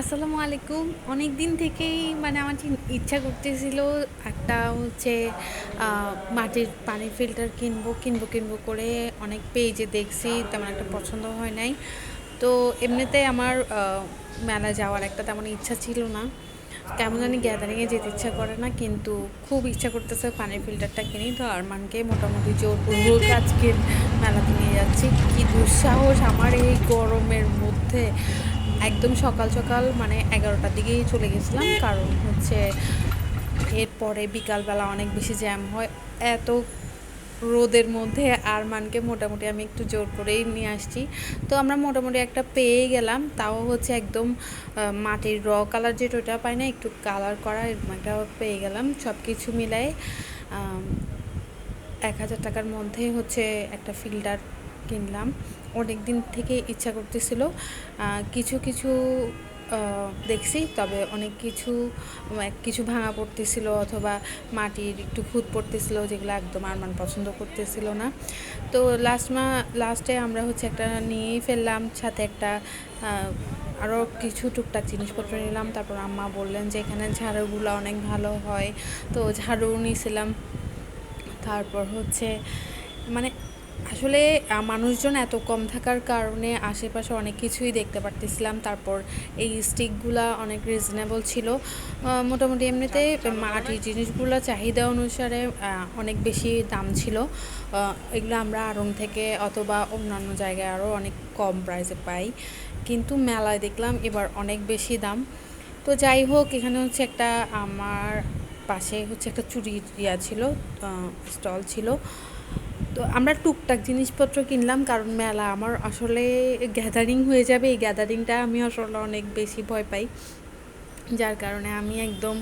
আসসালামু আলাইকুম। অনেক দিন থেকেই মানে আমার ইচ্ছা করতেছিল একটা হচ্ছে মাটির পানির ফিল্টার কিনবো কিনবো কিনবো করে অনেক পেজে দেখছি, তেমন একটা পছন্দ হয় নাই। তো এমনিতে আমার মেলা যাওয়ার একটা তেমন ইচ্ছা ছিল না। কেমন জানি গ্যাদারিংয়ে যেতে ইচ্ছা করে না, কিন্তু খুব ইচ্ছা করতেছে পানির ফিল্টারটা কিনি। তো আরমানকে মোটামুটি জোর রোজ আজকে মেলাতে নিয়ে যাচ্ছি। কি দুঃসাহস আমার এই গরমের মধ্যে। একদম সকাল সকাল মানে এগারোটার দিকেই চলে গেছিলাম, কারণ হচ্ছে এরপরে বিকালবেলা অনেক বেশি জ্যাম হয়, এত রোদের মধ্যে আরমানকে মোটামুটি আমি একটু জোর করেই নিয়ে আসছি। তো আমরা মোটামুটি একটা পেয়ে গেলাম, তাও হচ্ছে একদম মাটির র কালার যেটা ওটা পাই না, একটু কালার করা এরকম একটা পেয়ে গেলাম সব কিছু মিলাই এক হাজার টাকার মধ্যে হচ্ছে একটা ফিল্টার কিনলাম। অনেক দিন থেকে ইচ্ছা করতেছিল কিছু কিছু দেখছি, তবে অনেক কিছু কিছু ভাঙা পড়তেছিল অথবা মাটির একটু খুঁত পড়তেছিল যেগুলো একদম আরমান পছন্দ করতেছিল না। তো লাস্ট মা লাস্টে আমরা হচ্ছে একটা নিয়েই ফেললাম, সাথে একটা আরও কিছু টুকটাক জিনিসপত্র নিলাম। তারপর আম্মা বললেন যে এখানে ঝাড়ুগুলো অনেক ভালো হয়। তো ঝাড়ু নিয়েছিলাম তারপর হচ্ছে মানে আসলে মানুষজন এত কম থাকার কারণে আশেপাশে অনেক কিছুই দেখতে পারতেছিলাম। তারপর এই স্টিকগুলা অনেক রিজনেবল ছিল। মোটামুটি এমনিতে মাটির জিনিসগুলো চাহিদা অনুসারে অনেক বেশি দাম ছিল। এগুলো আমরা আড়ং থেকে অথবা অন্যান্য জায়গায় আরও অনেক কম প্রাইসে পাই। কিন্তু মেলায় দেখলাম এবার অনেক বেশি দাম। তো যাই হোক এখানে হচ্ছে একটা আমার পাশে হচ্ছে একটা চুরি ইয়া ছিল স্টল ছিল। তো আমরা টুকটাক জিনিসপত্র কিনলাম, কারণ মেলা আমার আসলে গ্যাদারিং হয়ে যাবে। এই গ্যাদারিংটা আমি আসলে অনেক বেশি ভয় পাই। যার কারণে আমি একদম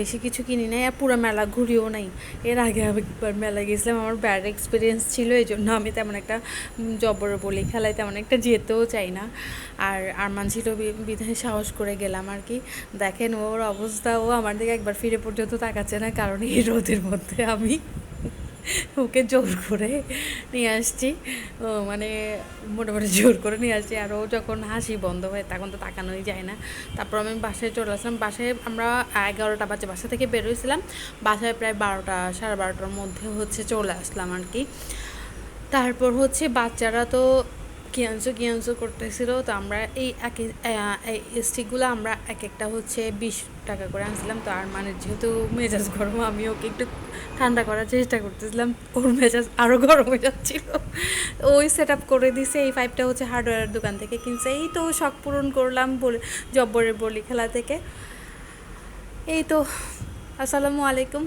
বেশি কিছু কিনি নাই আর পুরো মেলা ঘুরিও নাই। এর আগে আমি একবার মেলা গেছিলাম, আমার ব্যাড এক্সপিরিয়েন্স ছিল এই জন্য আমি তেমন একটা জবর বলি খেলায় তেমন একটা যেতেও চাই না। আর আরমান ছিল বিধায় সাহস করে গেলাম আর কি। দেখেন ওর অবস্থা, ও আমার দিকে একবার ফিরে পর্যন্ত তাকাচ্ছে না, কারণ এই রোদের মধ্যে আমি ওকে জোর করে নিয়ে আসছি। মানে মোটামুটি জোর করে নিয়ে আসছি। আর ও যখন হাসি বন্ধ হয় তখন তো তাকানোই যায় না। তারপর আমি বাসায় চলে আসলাম। বাসায় আমরা এগারোটা বাজে বাসা থেকে বেরোয়ছিলাম বাসায় প্রায় বারোটা, সাড়ে বারোটার মধ্যে হচ্ছে চলে আসলাম আর কি। তারপর হচ্ছে বাচ্চারা তো কিয়ানসো কিয়ানসো করতেছিল। তো আমরা এই স্টিকগুলো আমরা এক একটা হচ্ছে বিশ টাকা করে আনছিলাম। তো আর মানে যেহেতু মেজাজ গরম, আমি ওকে একটু ঠান্ডা করার চেষ্টা করতেছিলাম। ওর মেজাজ আরও গরম হয়ে যাচ্ছিল। ওই সেট আপ করে দিছে। এই পাইপটা হচ্ছে হার্ডওয়্যার দোকান থেকে কিনছে। এই তো শখ পূরণ করলাম বলে, জব্বরের বলি খেলা থেকে। এই তো, আসসালামু আলাইকুম।